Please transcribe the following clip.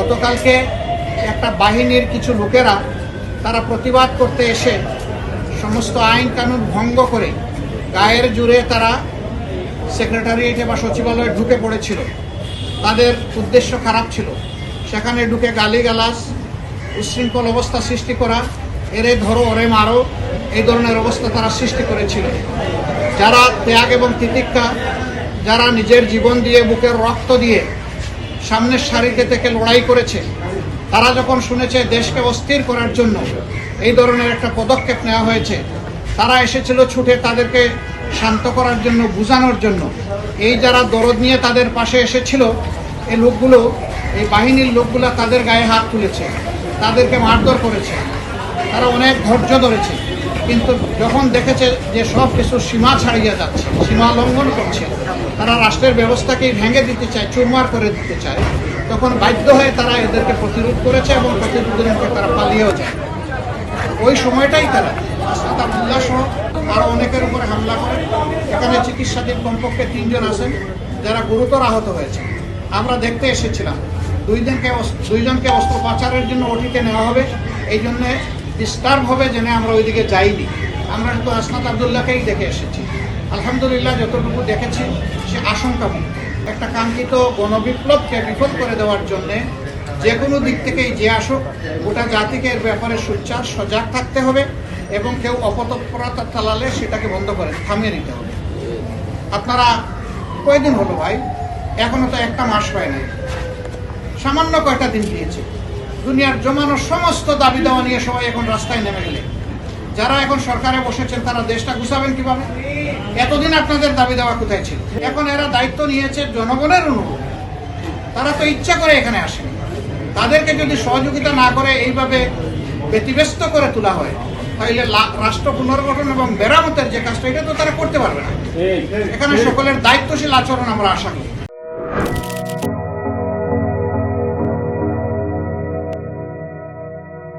গতকালকে একটা বাহিনীর কিছু লোকেরা তারা প্রতিবাদ করতে এসে সমস্ত আইন কানুন ভঙ্গ করে গায়ের জুড়ে তারা সেক্রেটারিয়েটে বা সচিবালয়ে ঢুকে পড়েছিল। তাদের উদ্দেশ্য খারাপ ছিল। সেখানে ঢুকে গালিগালাজ উচ্ছৃঙ্খল অবস্থা সৃষ্টি করা, এরে ধরো, ওরে মারো, এই ধরনের অবস্থা তারা সৃষ্টি করেছিল। যারা ত্যাগ এবং তিতিক্ষা, যারা নিজের জীবন দিয়ে বুকের রক্ত দিয়ে সামনের সারিতে থেকে লড়াই করেছে। তারা যখন শুনেছে দেশকে অস্থির করার জন্য এই ধরনের একটা পদক্ষেপ নেওয়া হয়েছে, তারা এসেছিল ছুটে তাদেরকে শান্ত করার জন্য, বোঝানোর জন্য। এই যারা দরদ নিয়ে তাদের পাশে এসেছিল, এই লোকগুলো, এই বাহিনীর লোকগুলো তাদের গায়ে হাত তুলেছে, তাদেরকে মারধর করেছে। তারা অনেক ধৈর্য ধরেছে। কিন্তু যখন দেখেছে যে সব কিছু সীমা ছাড়িয়ে যাচ্ছে, সীমা লঙ্ঘন করছে, তারা রাষ্ট্রের ব্যবস্থাকেই ভেঙে দিতে চায়, চুরমার করে দিতে চায়, তখন বাধ্য হয়ে তারা এদেরকে প্রতিরোধ করেছে এবং প্রতিরোধের মুখে তারা পালিয়েও যায়। ওই সময়টাই তারা আসাদ আবদুল্লাহ সহ আরও অনেকের উপরে হামলা করে। এখানে চিকিৎসাধীন কমপক্ষে তিনজন আছেন, যারা গুরুতর আহত হয়েছে আমরা দেখতে এসেছিলাম, দুইজনকে দুইজনকে অস্ত্রোপচারের জন্য ওটিতে নেওয়া হবে। এই জন্যে ডিস্টার্ব হবে জেনে আমরা ওইদিকে যাইনি। আমরা শুধু আসনাত আবদুল্লাহকেই দেখে এসেছি। আলহামদুলিল্লাহ যতটুকু দেখেছি, সে আশঙ্কা আশঙ্কামুক্ত। একটা কাঙ্ক্ষিত গণবিপ্লবকে বিপদ করে দেওয়ার জন্যে যে কোনো দিক থেকেই যে আসুক, গোটা জাতিকে এর ব্যাপারে সোচ্চার সজাগ থাকতে হবে এবং কেউ অপতৎপরতা চালালে সেটাকে বন্ধ করে, থামিয়ে নিতে হবে। আপনারা কয়দিন হলো ভাই? এখনও তো একটা মাস হয় নাই। সামান্য কয়টা দিন দিয়েছে? দুনিয়ার জমানো সমস্ত দাবি দেওয়া নিয়ে সবাই এখন রাস্তায় নেমে গেলে। যারা এখন সরকারে বসেছেন তারা দেশটা গুছাবেন কীভাবে? এতদিন আপনাদের দাবি দেওয়া কোথায় ছিল? এখন এরা দায়িত্ব নিয়েছে জনগণের অনুভব। তারা তো ইচ্ছা করে এখানে আসেনি। তাদেরকে যদি সহযোগিতা না করে এইভাবে ব্যতিব্যস্ত করে তোলা হয় তাহলে রাষ্ট্র পুনর্গঠন এবং মেরামতের যে কাজটা এটা তো তারা করতে পারবে না। এখানে সকলের দায়িত্বশীল আচরণ আমরা আশা করি।